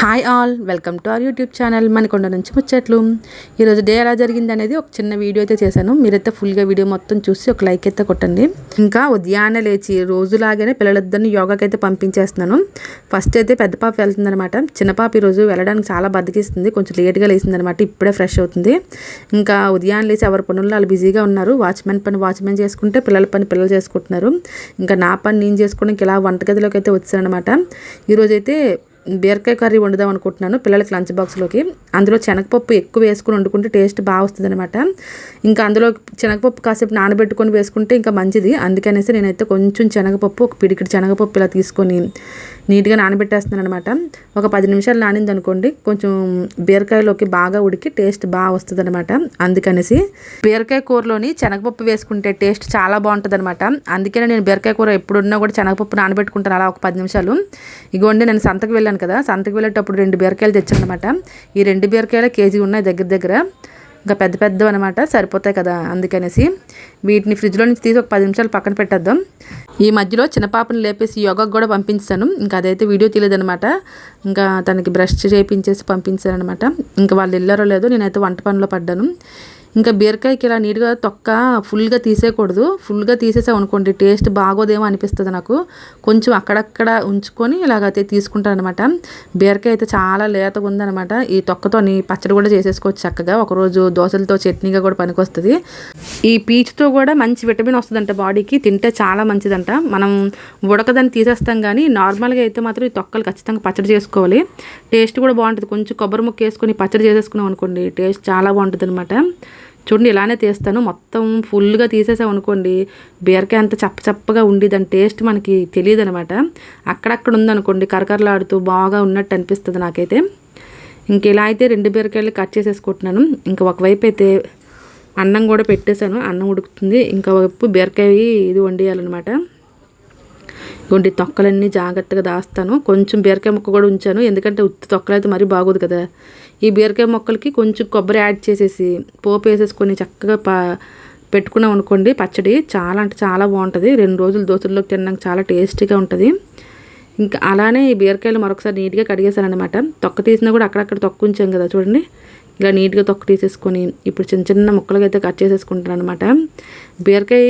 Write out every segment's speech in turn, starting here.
Hi all welcome to our YouTube channel Manakonda నుంచి ముచ్చట్లు. ఈరోజు డే ఎలా జరిగింది అనేది ఒక చిన్న వీడియో అయితే చేశాను. మీరైతే ఫుల్గా వీడియో మొత్తం చూసి ఒక లైక్ అయితే కొట్టండి. ఇంకా ఉదయాన్నే లేచి రోజులాగానే పిల్లలిద్దరిని యోగాకి అయితే పంపించేస్తున్నాను. ఫస్ట్ అయితే పెద్ద పాప వెళ్తుందనమాట చిన్న పాప ఈరోజు వెళ్ళడానికి చాలా బతికిస్తుంది కొంచెం లేట్గా లేచిందనమాట ఇప్పుడే ఫ్రెష్ అవుతుంది. ఇంకా ఉదయాన్నే లేచి ఎవరి పనుల్లో వాళ్ళు బిజీగా ఉన్నారు. వాచ్మెన్ పని వాచ్మెన్ చేసుకుంటే పిల్లల పని పిల్లలు చేసుకుంటున్నారు. ఇంకా నా పని నేను చేసుకోవడానికి ఇలా వంటగదిలోకి అయితే వచ్చానమాట ఈరోజు అయితే బీరకాయ కర్రీ వండుదాం అనుకుంటున్నాను. పిల్లలకి లంచ్ బాక్స్లోకి అందులో శనగపప్పు ఎక్కువ వేసుకుని వండుకుంటే టేస్ట్ బాగా వస్తుంది అనమాట ఇంకా అందులో శనగపప్పు కాసేపు నానబెట్టుకొని వేసుకుంటే ఇంకా మంచిది. అందుకనేసి నేనైతే కొంచెం శనగపప్పు ఒక పిడికిడి శనగపప్పు ఇలా తీసుకొని నీట్గా నానబెట్టేస్తున్నాను అనమాట ఒక పది నిమిషాలు నానింది అనుకోండి కొంచెం బీరకాయలోకి బాగా ఉడికి టేస్ట్ బాగా వస్తుంది అనమాట అందుకనేసి బీరకాయ కూరలోని శనగపప్పు వేసుకుంటే టేస్ట్ చాలా బాగుంటుంది అనమాట అందుకనే నేను బీరకాయ కూర ఎప్పుడున్నా కూడా శనగపప్పు నానబెట్టుకుంటాను అలా ఒక పది నిమిషాలు. ఇగోండి నేను సంతకు వెళ్ళాను కదా. సంతకు వెళ్ళేటప్పుడు రెండు బీరకాయలు తెచ్చానమాట అనమాట ఈ రెండు బీరకాయలు కేజీ ఉన్నాయి దగ్గర దగ్గర. ఇంకా పెద్ద పెద్దవి అనమాట సరిపోతాయి కదా అందుకనేసి. వీటిని ఫ్రిడ్జ్లో నుంచి తీసి ఒక పది నిమిషాలు పక్కన పెట్టేద్దాం. ఈ మధ్యలో చిన్న పాపని లేపేసి యోగాకు కూడా పంపించాను. ఇంకా అదైతే వీడియో తీయలేదనమాట ఇంకా తనకి బ్రష్ చేయించేసి పంపించాను అనమాట ఇంకా వాళ్ళు వెళ్ళారో లేదో నేనైతే వంట పనిలో పడ్డాను. ఇంకా బీరకాయకి ఇలా నీట్గా తొక్క ఫుల్గా తీసేయకూడదు. ఫుల్గా తీసేసాం అనుకోండి టేస్ట్ బాగోదేమో అనిపిస్తుంది నాకు. కొంచెం అక్కడక్కడ ఉంచుకొని ఇలాగైతే తీసుకుంటాను అనమాట బీరకాయ అయితే చాలా లేతగా ఉందనమాట ఈ తొక్కతోని పచ్చడి కూడా చేసేసుకోవచ్చు చక్కగా. ఒకరోజు దోశలతో చట్నీగా కూడా పనికొస్తుంది. ఈ పీచుతో కూడా మంచి విటమిన్ వస్తుందంట బాడీకి. తింటే చాలా మంచిదంట. మనం ఉడకదని తీసేస్తాం కానీ నార్మల్గా అయితే మాత్రం ఈ తొక్కలు ఖచ్చితంగా పచ్చడి చేసుకోవాలి. టేస్ట్ కూడా బాగుంటుంది. కొంచెం కొబ్బరి ముక్క వేసుకొని పచ్చడి చేసేసుకున్నాం అనుకోండి టేస్ట్ చాలా బాగుంటుంది అనమాట చూడండి ఇలానే తీస్తాను. మొత్తం ఫుల్గా తీసేసాం అనుకోండి బీరకాయ అంత చప్ప చప్పగా ఉండి దాని టేస్ట్ మనకి తెలియదు అనమాట అక్కడక్కడ ఉందనుకోండి కరకరలాడుతూ బాగా ఉన్నట్టు అనిపిస్తుంది నాకైతే. ఇంక ఇలా అయితే రెండు బీరకాయలు కట్ చేసేసుకుంటున్నాను. ఇంకా ఒకవైపు అయితే అన్నం కూడా పెట్టేశాను. అన్నం ఉడుకుతుంది. ఇంకా వైపు బీరకాయ ఇది వండేయాలన్నమాట. ఇటువంటి తొక్కలన్నీ జాగ్రత్తగా దాస్తాను. కొంచెం బీరకాయ ముక్క కూడా ఉంచాను. ఎందుకంటే ఉత్తి తొక్కలు అయితే మరీ బాగోదు కదా. ఈ బీరకాయ మొక్కలకి కొంచెం కొబ్బరి యాడ్ చేసేసి పోపు వేసేసుకొని చక్కగా పా పెట్టుకున్నాం అనుకోండి పచ్చడి చాలా అంటే చాలా బాగుంటుంది. రెండు రోజులు దోశల్లోకి తినడానికి చాలా టేస్టీగా ఉంటుంది. ఇంకా అలానే ఈ బీరకాయలు మరొకసారి నీట్గా కడిగేశాను అనమాట తొక్క తీసినా కూడా అక్కడక్కడ తొక్క ఉంచాం కదా చూడండి. ఇలా నీట్గా తొక్క తీసేసుకొని ఇప్పుడు చిన్న చిన్న ముక్కలుగా అయితే కట్ చేసేసుకుంటాను అనమాట బీరకాయ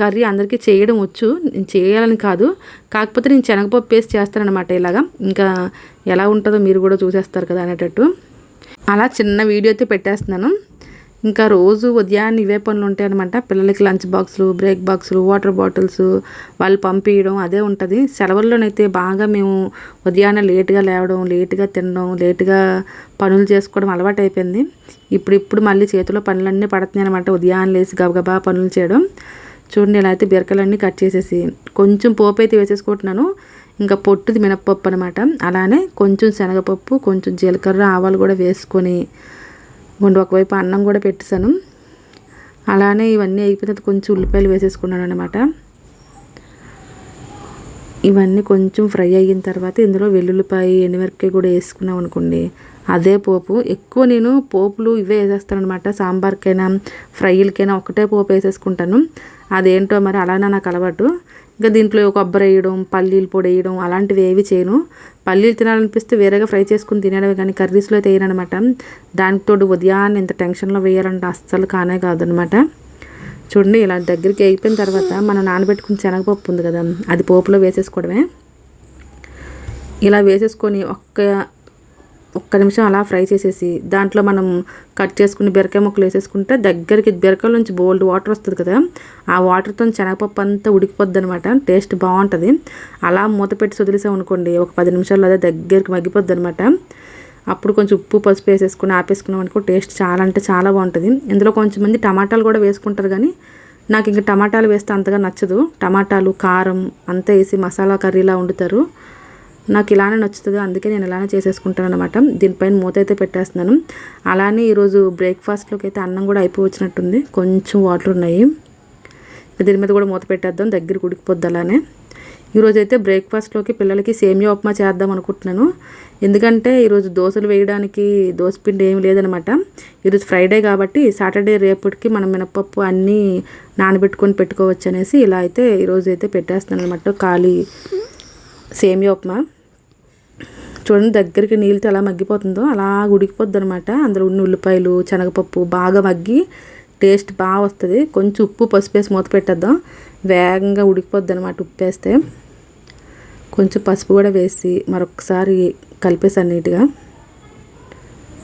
కర్రీ అందరికీ చేయడం వచ్చు నేను చేయాలని కాదు. కాకపోతే నేను శనగపప్పు వేసి చేస్తానమాట ఇలాగా. ఇంకా ఎలా ఉంటుందో మీరు కూడా చూసేస్తారు కదా అనేటట్టు. అలా చిన్న వీడియో అయితే పెట్టేస్తున్నాను. ఇంకా రోజు ఉదయాన్నే ఇవే పనులు ఉంటాయి అనమాట పిల్లలకి లంచ్ బాక్సులు బ్రేక్ బాక్సులు వాటర్ బాటిల్స్ వాళ్ళు పంపించడం అదే ఉంటుంది. సెలవుల్లోనైతే బాగా మేము ఉదయాన్నే లేట్గా లేవడం లేట్గా తినడం లేట్గా పనులు చేసుకోవడం అలవాటు అయిపోయింది. ఇప్పుడు ఇప్పుడు మళ్ళీ చేతిలో పనులన్నీ పడుతున్నాయి అనమాట ఉదయాన్నే లేచి గబగబా పనులు చేయడం. చూడండి ఇలా అయితే బీరకాయలన్నీ కట్ చేసేసి కొంచెం పోపు అయితే వేసేసుకుంటున్నాను. ఇంకా పొట్టుది మినప్పప్పు అనమాట అలానే కొంచెం శనగపప్పు కొంచెం జీలకర్ర ఆవాలు కూడా వేసుకొని గుండు ఒకవైపు అన్నం కూడా పెట్టేశాను. అలానే ఇవన్నీ అయిపోయిన కొంచెం ఉల్లిపాయలు వేసేసుకున్నాను అనమాట ఇవన్నీ కొంచెం ఫ్రై అయిన తర్వాత ఇందులో వెల్లుల్లిపాయ ఎండుమిరపకాయ కూడా వేసుకున్నాం అనుకోండి. అదే పోపు. ఎక్కువ నేను పోపులు ఇవే వేసేస్తాను అనమాట సాంబార్కైనా ఫ్రైలకైనా ఒకటే పోపు వేసేసుకుంటాను. అదేంటో మరి అలానే నాకు అలవాటు. ఇంకా దీంట్లో కొబ్బరి వేయడం పల్లీలు పొడి వేయడం అలాంటివి ఏవి చేయను. పల్లీలు తినాలనిపిస్తే వేరేగా ఫ్రై చేసుకుని తినడమే కానీ కర్రీస్లో అయితే వేయనమాట దానితో ఉదయాన్నే ఇంత టెన్షన్లో వేయాలంటే అస్సలు కానే కాదనమాట. చూడండి ఇలా దగ్గరికి అయిపోయిన తర్వాత మనం నానబెట్టుకుని శనగపప్పు ఉంది కదా అది పోపులో వేసేసుకోవడమే. ఇలా వేసేసుకొని ఒక్క ఒక్క నిమిషం అలా ఫ్రై చేసేసి దాంట్లో మనం కట్ చేసుకుని బీరకాయ ముక్కలు వేసేసుకుంటే దగ్గరికి బీరకాయల నుంచి బోల్డ్ వాటర్ వస్తుంది కదా ఆ వాటర్తో శనగపప్పు అంతా ఉడికిపోద్ది అనమాట టేస్ట్ బాగుంటుంది. అలా మూత పెట్టి వదిలేసాం అనుకోండి ఒక పది నిమిషాల్లో అదే దగ్గరికి మగ్గిపోద్ది అనమాట అప్పుడు కొంచెం ఉప్పు పసుపు వేసేసుకుని ఆపేసుకున్నాం అనుకో టేస్ట్ చాలా అంటే చాలా బాగుంటుంది. ఇందులో కొంచెం మంది టమాటాలు కూడా వేసుకుంటారు కానీ నాకు ఇంకా టమాటాలు వేస్తే అంతగా నచ్చదు. టమాటాలు కారం అంతా వేసి మసాలా కర్రీలా వండుతారు. నాకు ఇలానే నచ్చుతుంది అందుకే నేను ఇలానే చేసేసుకుంటాను అనమాట దీనిపైన మూత అయితే పెట్టేస్తున్నాను. అలానే ఈరోజు బ్రేక్ఫాస్ట్లోకి అయితే అన్నం కూడా అయిపోయి వచ్చినట్టుంది కొంచెం వాటర్ ఉన్నాయి. దీని మీద కూడా మూత పెట్టేద్దాం దగ్గర ఉడికిపోద్ది అలానే. ఈరోజు అయితే బ్రేక్ఫాస్ట్లోకి పిల్లలకి సేమియా ఉప్మా చేద్దాం అనుకుంటున్నాను. ఎందుకంటే ఈరోజు దోశలు వేయడానికి దోశపిండి ఏమి లేదనమాట ఈరోజు ఫ్రైడే కాబట్టి సాటర్డే రేపటికి మనం మినపప్పు అన్నీ నానబెట్టుకొని పెట్టుకోవచ్చు అనేసి ఇలా అయితే ఈరోజు అయితే పెట్టేస్తాను అనమాట ఖాళీ సేమియా ఉప్మా. చూడండి దగ్గరికి నీళ్ళతో ఎలా మగ్గిపోతుందో అలా ఉడికిపోద్ది అనమాట అందులో ఉన్న ఉల్లిపాయలు శనగపప్పు బాగా మగ్గి టేస్ట్ బాగా వస్తుంది. కొంచెం ఉప్పు పసుపు వేసి మూత పెట్టేద్దాం. వేగంగా ఉడికిపోద్ది అనమాట ఉప్పు వేస్తే. కొంచెం పసుపు కూడా వేసి మరొకసారి కలిపేసాను నీట్గా.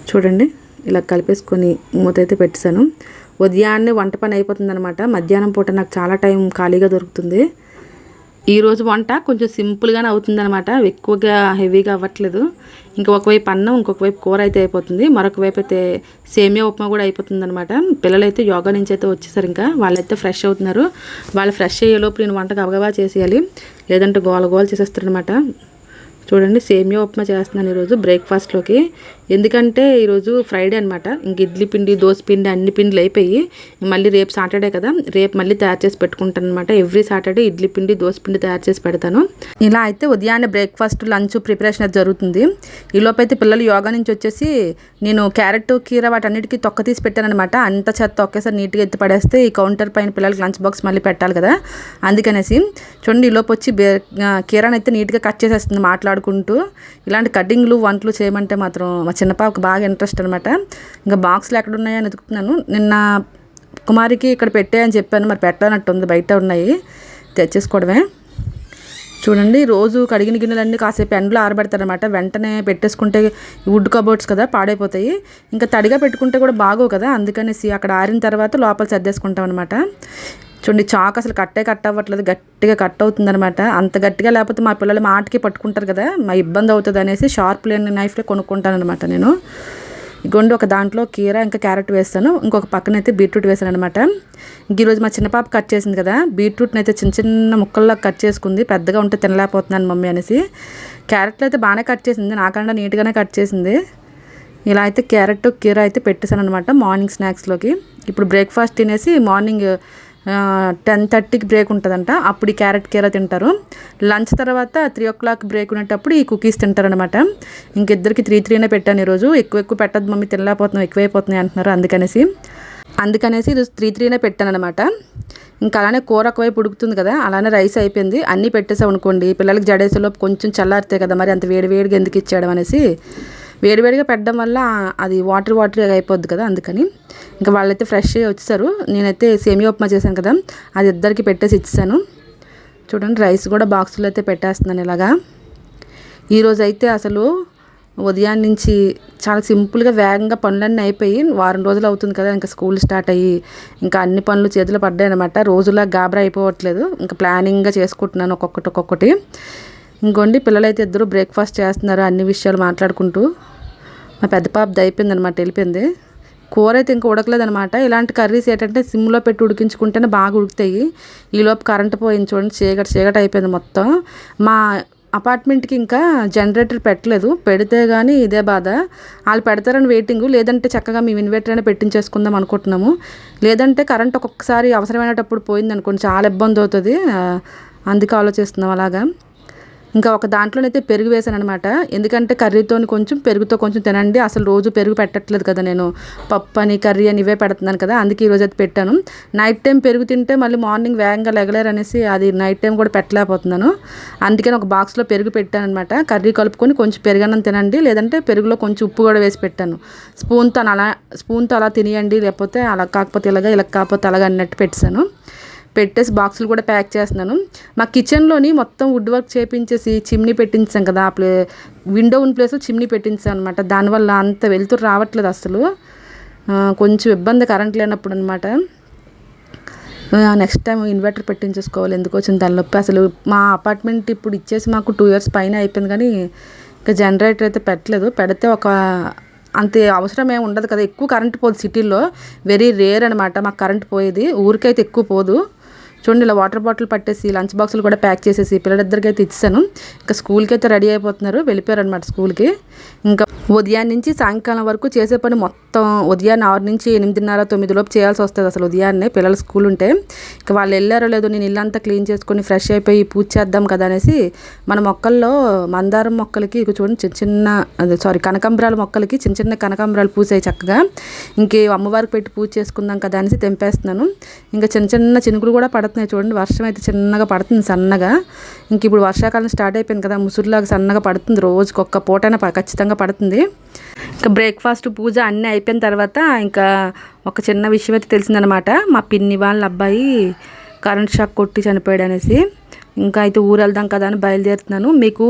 చూడండి ఇలా కలిపేసుకొని మూత అయితే పెట్టేశాను. ఉదయాన్నే వంట పని అయిపోతుంది అనమాట మధ్యాహ్నం పూట నాకు చాలా టైం ఖాళీగా దొరుకుతుంది. ఈరోజు వంట కొంచెం సింపుల్గానే అవుతుందనమాట ఎక్కువగా హెవీగా అవ్వట్లేదు. ఇంకా ఒకవైపు అన్నం ఇంకొక వైపు కూర అయితే అయిపోతుంది. మరొక వైపు అయితే సేమియా ఉప్మా కూడా అయిపోతుంది అనమాట యోగా నుంచి అయితే వచ్చేసారు ఇంకా. వాళ్ళైతే ఫ్రెష్ అవుతున్నారు. వాళ్ళు ఫ్రెష్ అయ్యేలోపు నేను వంట గబగబా చేసేయాలి. లేదంటే గోల గోల చేసేస్తారనమాట చూడండి సేమియా ఉప్మా చేస్తున్నాను ఈరోజు బ్రేక్ఫాస్ట్లోకి. ఎందుకంటే ఈరోజు ఫ్రైడే అనమాట ఇంక ఇడ్లీ పిండి దోశ పిండి అన్ని పిండిలు అయిపోయి మళ్ళీ రేపు సాటర్డే కదా. రేపు మళ్ళీ తయారు చేసి పెట్టుకుంటాను అనమాట ఎవ్రీ సాటర్డే ఇడ్లీ పిండి దోశ పిండి తయారు చేసి పెడతాను. ఇలా అయితే ఉదయాన్నే బ్రేక్ఫాస్ట్ లంచ్ ప్రిపరేషన్ అయితే జరుగుతుంది. ఈ పిల్లలు యోగా నుంచి వచ్చేసి నేను క్యారెట్ కీర వాటన్నిటికీ తొక్క తీసి పెట్టాను అనమాట అంత చెత్త ఒకేసారి నీట్గా ఎత్తి పడేస్తే ఈ కౌంటర్ పైన పిల్లలకి లంచ్ బాక్స్ మళ్ళీ పెట్టాలి కదా. అందుకనేసి చూడండి ఈ వచ్చి బే కీరాని అయితే నీట్గా కట్ చేసేస్తుంది మాట్లాడుకుంటూ ఇలాంటి కటింగ్లు వంటలు చేయమంటే మాత్రం మా చిన్నపాపకు బాగా ఇంట్రెస్ట్ అనమాట ఇంకా బాక్స్లు ఎక్కడ ఉన్నాయని వెతుకుతున్నాను. నిన్న కుమారికి ఇక్కడ పెట్టాయని చెప్పాను. మరి పెట్టనట్టుంది బయట ఉన్నాయి. తెచ్చేసుకోవడమే. చూడండి రోజు కడిగిన గిన్నెలన్నీ కాసేపు ఎండలో ఆరబెడతారనమాట వెంటనే పెట్టేసుకుంటే వుడ్ కబోర్డ్స్ కదా పాడైపోతాయి. ఇంకా తడిగా పెట్టుకుంటే కూడా బాగోవు కదా. అందుకనేసి అక్కడ ఆరిన తర్వాత లోపల సర్దేసుకుంటాం అనమాట చూడండి చాక్ అసలు కట్టే కట్ అవ్వట్లేదు గట్టిగా కట్ అవుతుంది అనమాట అంత గట్టిగా లేకపోతే మా పిల్లలు మాటకి పట్టుకుంటారు కదా మా ఇబ్బంది అవుతుంది అనేసి షార్ప్ లేని నైఫ్లో కొనుక్కుంటాను అనమాట నేను. ఇగోండి ఒక దాంట్లో కీర ఇంకా క్యారెట్ వేస్తాను. ఇంకొక పక్కన అయితే బీట్రూట్ వేసాను అనమాట ఈరోజు మా చిన్న పాప కట్ చేసింది కదా బీట్రూట్ని అయితే చిన్న చిన్న ముక్కల్లో కట్ చేసుకుంది పెద్దగా ఉంటే తినలేకపోతున్నాను మమ్మీ అనేసి. క్యారెట్లు అయితే బాగానే కట్ చేసింది నాకన్నా నీట్గానే కట్ చేసింది. ఇలా అయితే క్యారెట్ కీర అయితే పెట్టేశాను అనమాట మార్నింగ్ స్నాక్స్లోకి. ఇప్పుడు బ్రేక్ఫాస్ట్ తినేసి మార్నింగ్ టెన్ థర్టీకి బ్రేక్ ఉంటుందంట. అప్పుడు ఈ క్యారెట్ కీర తింటారు. లంచ్ తర్వాత త్రీ ఓ క్లాక్ బ్రేక్ ఉండేటప్పుడు ఈ కుకీస్ తింటారనమాట ఇంకిద్దరికి త్రీ త్రీనే పెట్టాను ఈరోజు. ఎక్కువ ఎక్కువ పెట్టద్దు మమ్మీ తినలేకపోతున్నాం ఎక్కువైపోతున్నాయి అంటున్నారు అందుకనేసి. అందుకనేసి ఇది త్రీ త్రీనే పెట్టాను అనమాట ఇంకా అలానే కూర ఒకవైపు ఉడుకుతుంది కదా అలానే రైస్ అయిపోయింది. అన్నీ పెట్టేసాం అనుకోండి పిల్లలకి జడేసేలోపు కొంచెం చల్లారితే కదా మరి అంత వేడి వేడిగా ఎందుకు ఇచ్చేయడం అనేసి. వేడివేడిగా పెట్టడం వల్ల అది వాటర్ వాటర్ అయిపోద్ది కదా అందుకని. ఇంకా వాళ్ళైతే ఫ్రెష్గా వచ్చేసారు. నేనైతే సేమియా ఉప్మా చేశాను కదా అది ఇద్దరికి పెట్టేసి ఇచ్చేసాను. చూడండి రైస్ కూడా బాక్సులో అయితే పెట్టేస్తున్నాను ఇలాగా. ఈరోజు అయితే అసలు ఉదయాన్ నుంచి చాలా సింపుల్గా వేగంగా పనులన్నీ అయిపోయి వారం రోజులు అవుతుంది కదా ఇంకా స్కూల్ స్టార్ట్ అయ్యి ఇంకా అన్ని పనులు చేతులు పడ్డాయి అనమాట రోజులా గాబరా అయిపోవట్లేదు. ఇంకా ప్లానింగ్గా చేసుకుంటున్నాను ఒక్కొక్కటి ఒక్కొక్కటి. ఇంకోండి పిల్లలైతే ఇద్దరు బ్రేక్ఫాస్ట్ చేస్తున్నారు అన్ని విషయాలు మాట్లాడుకుంటూ. మా పెద్ద పాపది అయిపోయింది అనమాట వెళ్ళిపోయింది. కూర అయితే ఇంకా ఉడకలేదనమాట ఇలాంటి కర్రీస్ ఏంటంటే సిమ్లో పెట్టి ఉడికించుకుంటేనే బాగా ఉడుకుతాయి. ఈలోపు కరెంట్ పోయింది చూడండి చీకటి చీకటి అయిపోయింది మొత్తం. మా అపార్ట్మెంట్కి ఇంకా జనరేటర్ పెట్టలేదు. పెడితే కానీ ఇదే బాధ. వాళ్ళు పెడతారని వెయిటింగ్ లేదంటే చక్కగా మేము ఇన్వర్టర్ అయినా పెట్టించేసుకుందాం అనుకుంటున్నాము. లేదంటే కరెంట్ ఒక్కొక్కసారి అవసరమైనటప్పుడు పోయింది అనుకోండి చాలా ఇబ్బంది అవుతుంది. అందుకే ఆలోచిస్తున్నాం అలాగా. ఇంకా ఒక దాంట్లోనైతే పెరుగు వేసాను అనమాట ఎందుకంటే కర్రీతో కొంచెం పెరుగుతో కొంచెం తినండి. అసలు రోజు పెరుగు పెట్టట్లేదు కదా నేను. పప్పు అని కర్రీ అని ఇవే పెడుతున్నాను కదా. అందుకే ఈరోజు అయితే పెట్టాను. నైట్ టైం పెరుగు తింటే మళ్ళీ మార్నింగ్ వేగంగా లెగలేరు అనేసి అది నైట్ టైం కూడా పెట్టలేకపోతున్నాను. అందుకని ఒక బాక్స్లో పెరుగు పెట్టాను అనమాట కర్రీ కలుపుకొని కొంచెం పెరుగన్నం తినండి. లేదంటే పెరుగులో కొంచెం ఉప్పు కూడా వేసి పెట్టాను. స్పూన్తో అలా స్పూన్తో అలా తినేయండి. లేకపోతే అలా కాకపోతే ఇలాగా ఇలా కాకపోతే అలాగ అన్నట్టు పెట్టాను పెట్టేసి బాక్సులు కూడా ప్యాక్ చేస్తున్నాను. మా కిచెన్లోని మొత్తం వుడ్ వర్క్ చేపించేసి చిమ్నీ పెట్టించాం కదా ఆ ప్లే విండో ఉన్న ప్లేస్లో చిమ్నీ పెట్టించాం అనమాట దానివల్ల అంత వెళ్తురు రావట్లేదు అసలు. కొంచెం ఇబ్బంది కరెంట్ లేనప్పుడు అనమాట నెక్స్ట్ టైం ఇన్వర్టర్ పెట్టించేసుకోవాలి ఎందుకు వచ్చింది తలనొప్పి అసలు మా అపార్ట్మెంట్ ఇప్పుడు ఇచ్చేసి మాకు టూ ఇయర్స్ పైన అయిపోయింది కానీ ఇంకా జనరేటర్ అయితే పెట్టలేదు. పెడితే ఒక అంత అవసరం ఏమి ఉండదు కదా. ఎక్కువ కరెంట్ పోదు సిటీలో వెరీ రేర్ అనమాట మాకు కరెంట్ పోయేది. ఊరికైతే ఎక్కువ పోదు. చూడండి ఇలా వాటర్ బాటిల్ పట్టేసి లంచ్ బాక్సులు కూడా ప్యాక్ చేసేసి పిల్లలిద్దరికి అయితే ఇచ్చాను ఇంకా స్కూల్కి అయితే రెడీ అయిపోతున్నారు వెళ్ళిపోయారు అనమాట స్కూల్కి ఇంకా ఉదయాన్నే నుంచి సాయంకాలం వరకు చేసే పని మొత్తం ఉదయాన్నే ఆరు నుంచి ఎనిమిదిన్నర తొమ్మిదిలోపు చేయాల్సి వస్తుంది అసలు ఉదయాన్నే పిల్లల స్కూల్ ఉంటే. ఇక వాళ్ళు వెళ్ళారో లేదో నేను ఇల్లంతా క్లీన్ చేసుకొని ఫ్రెష్ అయిపోయి పూజ చేద్దాం కదా అనేసి మన మొక్కల్లో మందారం మొక్కలకి ఇక చూడండి చిన్న చిన్న అదే సారీ కనకాంబరాల మొక్కలకి చిన్న చిన్న కనకాంబరాలు పూసాయి చక్కగా. ఇంకే అమ్మవారికి పెట్టి పూజ చేసుకుందాం కదా అనేసి తెంపేస్తున్నాను. ఇంకా చిన్న చిన్న చినుకులు కూడా పడుతున్నాయి చూడండి. వర్షం అయితే చిన్నగా పడుతుంది సన్నగా. ఇంక ఇప్పుడు వర్షాకాలం స్టార్ట్ అయిపోయింది కదా ముసురులాగా సన్నగా పడుతుంది రోజుకి ఒక్క పూటైనా ఖచ్చితంగా పడుతుంది. ఇంకా బ్రేక్ఫాస్ట్ పూజ అన్నీ అయిపోయిన తర్వాత ఇంకా ఒక చిన్న విషయం అయితే తెలిసిందనమాట. మా పిన్ని వాళ్ళ అబ్బాయి కరెంట్ షాక్ కొట్టి చనిపోయాడు అనేసి ఇంకా అయితే ఊరు వెళ్దాం కదా అని బయలుదేరుతున్నాను. మీకు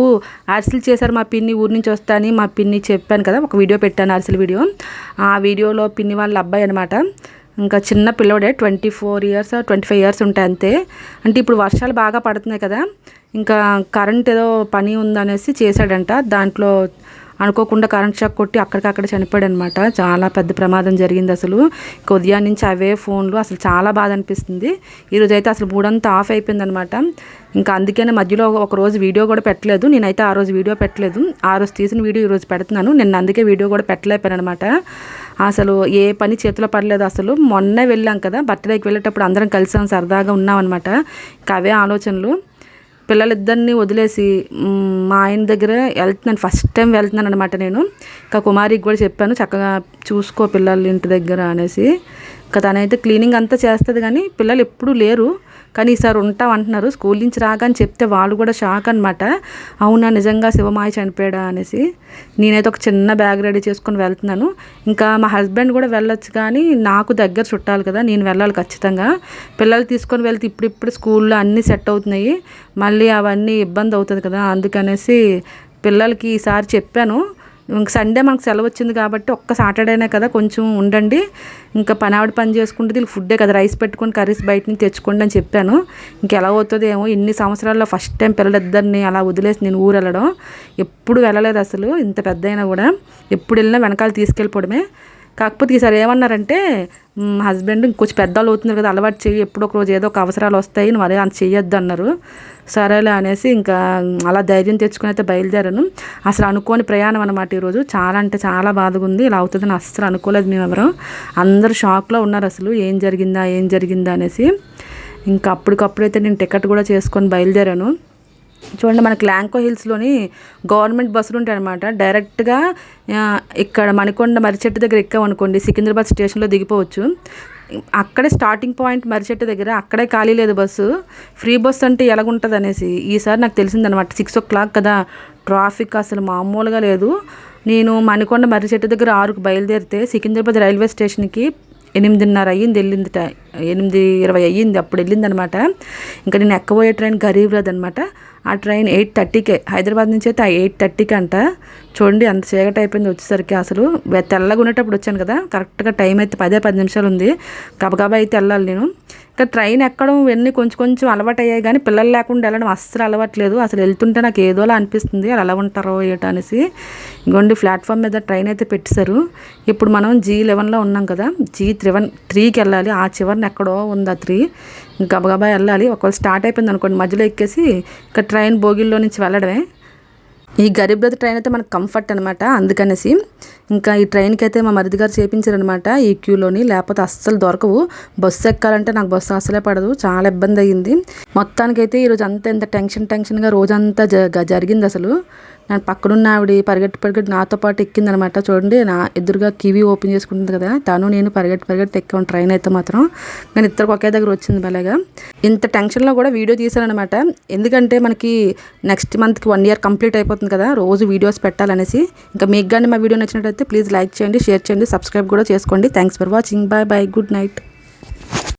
అరిసెలు చేశారు మా పిన్ని ఊరి నుంచి వస్తా అని మా పిన్ని చెప్పాను కదా ఒక వీడియో పెట్టాను అరిసెల వీడియో. ఆ వీడియోలో పిన్ని వాళ్ళ అబ్బాయి అనమాట. ఇంకా చిన్న పిల్లోడే twenty four years twenty five years ఉంటాయి అంతే. అంటే ఇప్పుడు వర్షాలు బాగా పడుతున్నాయి కదా ఇంకా కరెంట్ ఏదో పని ఉందనేసి చేశాడంట. దాంట్లో అనుకోకుండా కరెంట్ షాక్ కొట్టి అక్కడికక్కడ చనిపోయాడు అనమాట చాలా పెద్ద ప్రమాదం జరిగింది అసలు. ఇక ఉదయం నుంచి అవే ఫోన్లు అసలు చాలా బాధ అనిపిస్తుంది. ఈరోజు అయితే అసలు మూడంతా ఆఫ్ అయిపోయింది అనమాట ఇంకా అందుకనే మధ్యలో ఒక రోజు వీడియో కూడా పెట్టలేదు. నేనైతే ఆ రోజు వీడియో పెట్టలేదు. ఆ రోజు తీసిన వీడియో ఈరోజు పెడుతున్నాను. నేను అందుకే వీడియో కూడా పెట్టలేకపోయాను అనమాట అసలు ఏ పని చేతిలో పడలేదు అసలు. మొన్న వెళ్ళాం కదా బర్త్డేకి వెళ్ళేటప్పుడు అందరం కలిసాం సరదాగా ఉన్నాం అనమాట ఇంకా అవే ఆలోచనలు. పిల్లలిద్దరిని వదిలేసి మా ఆయన దగ్గర వెళ్తున్నాను ఫస్ట్ టైం వెళ్తున్నాను అనమాట నేను. ఇంకా కుమారికి కూడా చెప్పాను చక్కగా చూసుకో పిల్లలు ఇంటి దగ్గర అనేసి. ఇంకా తనైతే క్లీనింగ్ అంతా చేస్తుంది కానీ పిల్లలు ఎప్పుడూ లేరు. కానీ ఈసారి ఉంటాం అంటున్నారు స్కూల్ నుంచి రాగానే చెప్తే వాళ్ళు కూడా షాక్ అనమాట అవునా నిజంగా శివమాయ చనిపోయాడా అనేసి. నేనైతే ఒక చిన్న బ్యాగ్ రెడీ చేసుకొని వెళ్తున్నాను. ఇంకా మా హస్బెండ్ కూడా వెళ్ళొచ్చు కానీ నాకు దగ్గర చుట్టాలి కదా నేను వెళ్ళాలి ఖచ్చితంగా. పిల్లలు తీసుకొని వెళ్తే ఇప్పుడిప్పుడు స్కూల్లో అన్నీ సెట్ అవుతున్నాయి. మళ్ళీ అవన్నీ ఇబ్బంది అవుతుంది కదా అందుకనేసి పిల్లలకి ఈసారి చెప్పాను. ఇంక సండే మనకు సెలవు వచ్చింది కాబట్టి ఒక్క సాటర్డేనే కదా కొంచెం ఉండండి. ఇంకా పని ఆవిడ పని చేసుకుంటే వీళ్ళు ఫుడ్డే కదా రైస్ పెట్టుకొని కర్రీస్ బయట నుంచి తెచ్చుకోండి అని చెప్పాను. ఇంకెలా అవుతుంది ఏమో ఇన్ని సంవత్సరాల్లో ఫస్ట్ టైం పిల్లలిద్దరిని అలా వదిలేసి నేను ఊరు వెళ్ళడం. ఎప్పుడు వెళ్ళలేదు అసలు ఇంత పెద్ద అయినా కూడా. ఎప్పుడు వెళ్ళినా వెనకాల తీసుకెళ్ళిపోవడమే. కాకపోతే ఈసారి ఏమన్నారంటే హస్బెండ్ ఇంకొంచెం పెద్దవాళ్ళు అవుతున్నారు కదా అలవాటు చెయ్యి ఎప్పుడు ఒక రోజు ఏదో ఒక అవసరాలు వస్తాయి నువ్వు అదే అంత చేయొద్దు అన్నారు. సరేలే అనేసి ఇంకా అలా ధైర్యం తెచ్చుకుని అయితే బయలుదేరాను. అసలు అనుకోని ప్రయాణం అనమాట ఈరోజు చాలా అంటే చాలా బాధగా ఉంది. ఇలా అవుతుందని అస్సలు అనుకోలేదు మేము ఎవరు అందరూ షాక్లో ఉన్నారు అసలు ఏం జరిగిందా ఏం జరిగిందా అనేసి. ఇంకా అప్పటికప్పుడైతే నేను టికెట్ కూడా చేసుకొని బయలుదేరాను. చూడండి మనకి ల్యాంకో హిల్స్లోని గవర్నమెంట్ బస్సులు ఉంటాయి అనమాట డైరెక్ట్గా ఇక్కడ మణికొండ మర్రిచెట్టు దగ్గర ఎక్కామనుకోండి సికింద్రాబాద్ స్టేషన్లో దిగిపోవచ్చు. అక్కడే స్టార్టింగ్ పాయింట్ మర్రిచెట్టు దగ్గర అక్కడే ఖాళీ లేదు బస్సు. ఫ్రీ బస్ అంటే ఎలాగుంటుంది అనేసి ఈసారి నాకు తెలిసిందనమాట సిక్స్ ఓ క్లాక్ కదా ట్రాఫిక్ అసలు మామూలుగా లేదు. నేను మణికొండ మర్రిచెట్టు దగ్గర ఆరుకు బయలుదేరితే సికింద్రాబాద్ రైల్వే స్టేషన్కి ఎనిమిదిన్నర అయ్యింది వెళ్ళింది టై ఎనిమిది ఇరవై అయ్యింది అప్పుడు వెళ్ళింది అనమాట ఇంకా నేను ఎక్కబోయే ట్రైన్ గరీబ్ రథ్ అనమాట ఆ ట్రైన్ ఎయిట్ థర్టీకే హైదరాబాద్ నుంచి అయితే ఎయిట్ థర్టీకి అంట. చూడండి అంత చీకటి అయిపోయింది వచ్చేసరికి అసలు. తెల్లగా ఉండేటప్పుడు వచ్చాను కదా కరెక్ట్గా టైం అయితే పదే పది నిమిషాలు ఉంది. గబగబా అయితే వెళ్ళాలి నేను. ఇంకా ట్రైన్ ఎక్కడం ఇవన్నీ కొంచెం కొంచెం అలవాటు అయ్యాయి కానీ పిల్లలు లేకుండా వెళ్ళడం అస్సలు అలవాట్లేదు. అసలు వెళ్తుంటే నాకు ఏదోలా అనిపిస్తుంది. అలా ఎలా ఉంటారో ఏటో అనేసి. ఇంకోండి ప్లాట్ఫామ్ మీద ట్రైన్ అయితే పెట్టేశారు. ఇప్పుడు మనం జీ లెవెన్లో ఉన్నాం కదా. జీ త్రివన్ త్రీకి వెళ్ళాలి. ఆ చివరిని ఎక్కడో ఉంది ఆ త్రీ గబగబా వెళ్ళాలి. ఒకవేళ స్టార్ట్ అయిపోయింది అనుకోండి మధ్యలో ఎక్కేసి ఇంకా ట్రైన్ బోగిల్లో నుంచి వెళ్ళడమే. ఈ గరీబ్ రథ్ ట్రైన్ అయితే మనకు కంఫర్ట్ అనమాట అందుకనేసి ఇంకా ఈ ట్రైన్కి అయితే మా మరిది గారు చేపించారనమాట ఈ క్యూలోని లేకపోతే అస్సలు దొరకవు. బస్సు ఎక్కాలంటే నాకు బస్సు అస్సలే పడదు. చాలా ఇబ్బంది అయ్యింది. మొత్తానికైతే ఈరోజు అంతా ఎంత టెన్షన్ టెన్షన్గా రోజంతా జ జరిగింది అసలు. నేను పక్కనున్న ఆవిడ పరిగెట్టి పరిగెట్టి నాతో పాటు ఎక్కిందనమాట. చూడండి నా ఎదురుగా కివి ఓపెన్ చేసుకుంటుంది కదా తను నేను పరిగెట్టి పరిగెట్టి ఎక్కాం ట్రైన్ అయితే మాత్రం. నేను ఇద్దరికి ఒకే దగ్గర వచ్చింది భలేగా. ఇంత టెన్షన్లో కూడా వీడియో తీశానమాట ఎందుకంటే మనకి నెక్స్ట్ మంత్కి వన్ ఇయర్ కంప్లీట్ అయిపోతుంది కదా రోజు వీడియోస్ పెట్టాలనేసి. ఇంకా మీకు కానీ మా వీడియో నచ్చినట్లయితే ప్లీజ్ లైక్ చేయండి షేర్ చేయండి సబ్స్క్రైబ్ కూడా చేసుకోండి. Thanks for watching bye bye good night